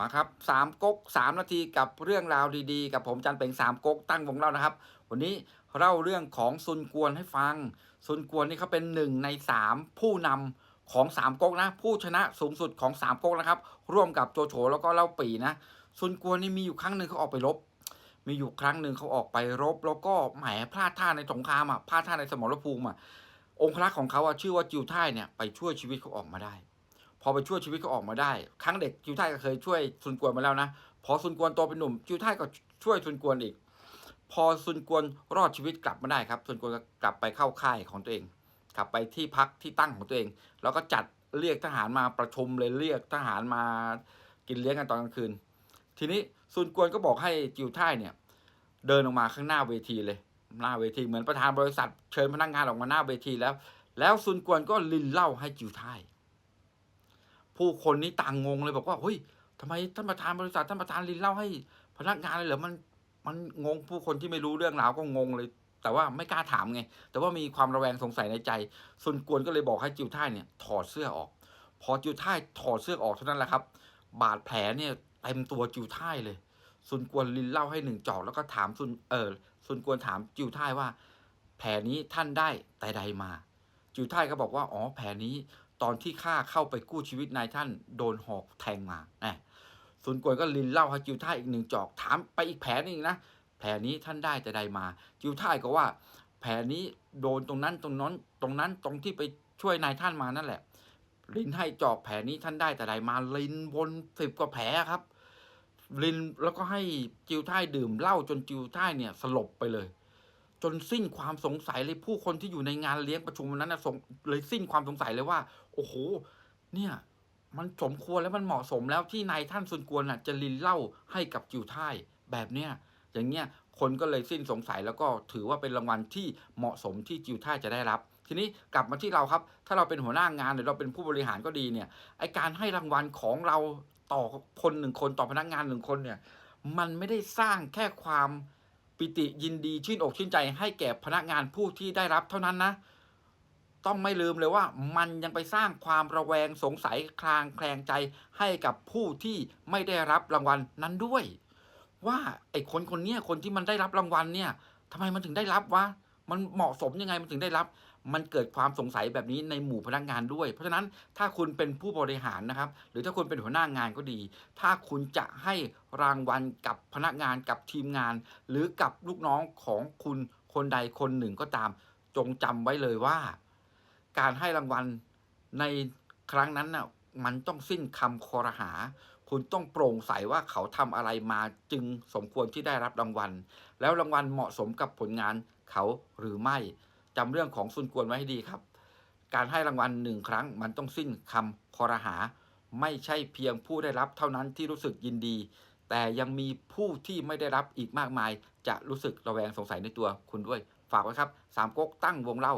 มาครับสามก๊กสามนาทีกับเรื่องราวดีๆ กับผมจันเป็งสามก๊กตั้งวงเล่านะครับ วันนี้เล่าเรื่องของซุนกวนให้ฟัง ซุนกวนนี่เขาเป็นหนึ่งในสามผู้นำของสามก๊กนะ ผู้ชนะสูงสุดของสามก๊กนะครับ ร่วมกับโจโฉแล้วก็เล่าปีนะซุนกวนนี่มีอยู่ครั้งหนึ่งเขาออกไปรบ มีอยู่ครั้งหนึ่งเขาออกไปรบ แล้วก็แหมพลาดท่าในสงครามอะพลาดท่าในสมรภูมิอะองค์รักษ์ของเขาอะชื่อว่าจิวท่ายเนี่ยไปช่วยชีวิตเขาออกมาได้ พอไปช่วยชีวิตเขาออกมาได้ ครั้งเด็กจิวท่าก็เคยช่วยซุนกวนมาแล้วนะ พอซุนกวนโตเป็นหนุ่มจิวท่าก็ช่วยซุนกวนอีก พอซุนกวนรอดชีวิตกลับมาได้ครับซุนกวนก็กลับไปเข้าค่ายของตัวเอง กลับไปที่พักที่ตั้งของตัวเอง แล้วก็จัดเรียกทหารมาประชุมเลยเรียกทหารมากินเลี้ยงกันตอนกลางคืน ทีนี้ซุนกวนก็บอกให้จิวท่าเนี่ยเดินออกมาข้างหน้าเวทีเลย หน้าเวทีเหมือนประธานบริษัทเชิญพนักงานออกมาหน้าเวทีแล้ว แล้วซุนกวนก็ลินเล่าให้จิวท่า ผู้คนนี้ต่างงงเลยบอกว่าเฮ้ยทำไมท่านประธานบริษัทท่านประธานลินเล่าให้ พนักงานเลยเหรอมันมันงงผู้คนที่ไม่รู้เรื่องราวก็งงเลย แต่ว่าไม่กล้าถามไง แต่ว่ามีความระแวงสงสัยในใจซุนกวนก็เลยบอกให้จิวท่ายเนี่ยถอดเสื้อออก พอจิวท่ายถอดเสื้อออกเท่านั้นแหละครับ บาดแผลเนี่ยเต็มตัวจิวท่ายเลยซุนกวนลินเล่าให้หนึ่งจอกแล้วก็ถามซุนเออซุนกวนถามจิวท่ายว่า แผลนี้ท่านได้แต่ใดมา จิวท่ายก็บอกว่าอ๋อแผลนี้ ตอนที่ข้าเข้าไปกู้ชีวิตนายท่านโดนหอกแทงมาแหมซุนกวนก็ลินเล่าให้จิวท่าอีกหนึ่งจอกถามไปอีกแผลนึงนะแผลนี้ท่านได้แต่ใดมา จิวท่าก็ว่า แผลนี้โดนตรงนั้นตรงนั้นตรงนั้นตรงที่ไปช่วยนายท่านมานั่นแหละ ลินให้จอกแผลนี้ท่านได้แต่ใดมาลินวนสิบกว่าแผลครับลินแล้วก็ให้จิวท่ายดื่มเหล้าจนจิวท่ายเนี่ยสลบไปเลย จนสิ้นความสงสัยเลยผู้คนที่อยู่ในงานเลี้ยงประชุมวันนั้นนะสงเลยสิ้นความสงสัยเลยว่า โอ้โห เนี่ย มันสมควรแล้วมันเหมาะสมแล้วที่นายท่านซุนกวนน่ะ จะลินเล้าให้กับจิวท่ายแบบเนี้ยอย่างเงี้ยคนก็เลยสิ้นสงสัยแล้วก็ถือว่าเป็นรางวัลที่เหมาะสมที่จิวท่ายจะได้รับ ทีนี้กลับมาที่เราครับ ถ้าเราเป็นหัวหน้างานหรือเราเป็นผู้บริหารก็ดีเนี่ยไอการให้รางวัลของเราต่อคนหนึ่งคนต่อพนักงานหนึ่งคนเนี่ย มันไม่ได้สร้างแค่ความ ปิติยินดีชื่นอกชื่นใจให้แก่พนักงานผู้ที่ได้รับเท่านั้นนะ ต้องไม่ลืมเลยว่ามันยังไปสร้างความระแวงสงสัยคลางแคลงใจให้กับผู้ที่ไม่ได้รับรางวัลนั้นด้วย ว่าไอ้คนคนนี้คนที่มันได้รับรางวัลเนี่ยทำไมมันถึงได้รับวะมันเหมาะสมยังไงมันถึงได้รับมันเกิดความสงสัยแบบนี้ในหมู่พนักงานด้วย เพราะฉะนั้นถ้าคุณเป็นผู้บริหารนะครับ หรือถ้าคุณเป็นหัวหน้างานก็ดี ถ้าคุณจะให้รางวัลกับพนักงานกับทีมงาน หรือกับลูกน้องของคุณคนใดคนหนึ่งก็ตาม จงจำไว้เลยว่า การให้รางวัลในครั้งนั้นน่ะมันต้องสิ้นคำคอรหา คุณต้องโปร่งใสว่าเขาทำอะไรมาจึงสมควรที่ได้รับรางวัล แล้วรางวัลเหมาะสมกับผลงานเขาหรือไม่ จำเรื่องของซุนกวนไว้ให้ดีครับ การให้รางวัลหนึ่งครั้งมันต้องสิ้นคำคอรหา ไม่ใช่เพียงผู้ได้รับเท่านั้นที่รู้สึกยินดี แต่ยังมีผู้ที่ไม่ได้รับอีกมากมาย จะรู้สึกระแวงสงสัยในตัวคุณด้วย ฝากไว้ครับสามก๊กตั้งวงเล่า